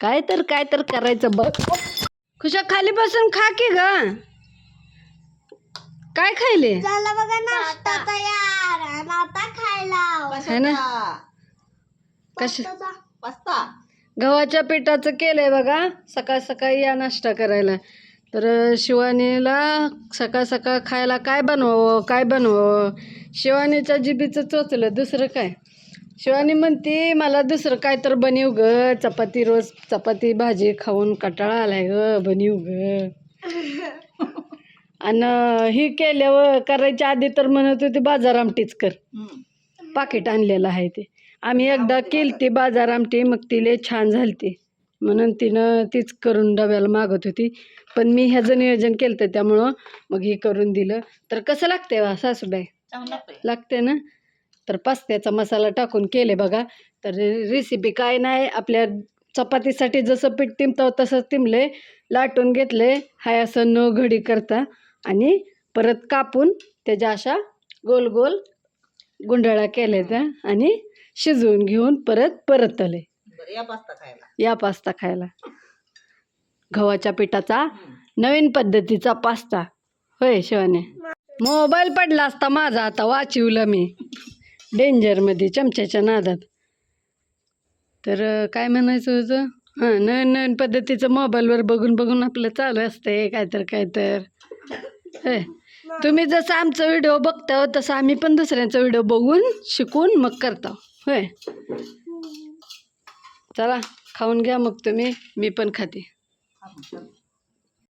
काय तर काय तर करायचं बघ. खुशा खाली बसून खा की ग. काय खायले? चला बघा नाश्ता तयार. आणि आता खायला है ना? कश पास्ता. गव्हाच्या पिठाचं केलंय बघा. सकाळ सकाळी या नाश्ता करायला. तर शिवानीला सकाळ सकाळ खायला काय बनवावं काय बनवावं? शिवानीच्या जिबीचं चोचलं. दुसरं काय? शिवानी म्हणते मला दुसरं काय तर बनव ग. चपाती रोज चपाती भाजी खाऊन कटाळा आलाय ग. बनव ग. आणि ही केल्यावर करायच्या आधी तर म्हणत होती बाजार आमटीच कर. पाकिट आणलेलं आहे ते. आम्ही एकदा केली ती बाजार आमटी मग तिले छान झालती. म्हणून तिनं तीच करून डब्याला मागत होती. पण मी ह्याचं नियोजन केलं त्यामुळं मग हे करून दिलं. तर कसं लागते वा सासूबाई? लागते ना? तर पास्त्याचा मसाला टाकून केले बघा. तर रेसिपी काय नाही आपल्या चपातीसाठी जसं पीठ तिमतं तसंच तिमले लाटून घेतले हाय असं न घडी करता. आणि परत कापून त्याच्या अशा गोल गोल गुंडाळा केल्या त्या आणि शिजवून घेऊन परत परतले. या पास्ता खायला. या पास्ता खायला. गव्हाच्या पिठाचा नवीन पद्धतीचा पास्ता. होय शिवाने. मोबाईल पडला असता माझा आता वाचिवलं मी. डेंजरमध्ये चमच्याच्या नादात. तर काय म्हणायचं होतं? हां नवीन नवीन पद्धतीचं मोबाईलवर बघून बघून आपलं चालू असतंय काय तर काय तर होय तुम्ही जसं आमचं व्हिडिओ बघता तसं आम्ही पण दुसऱ्यांचा व्हिडिओ बघून शिकून मग करतो. होय. चला खाऊन घ्या मग तुम्ही मी पण खाते.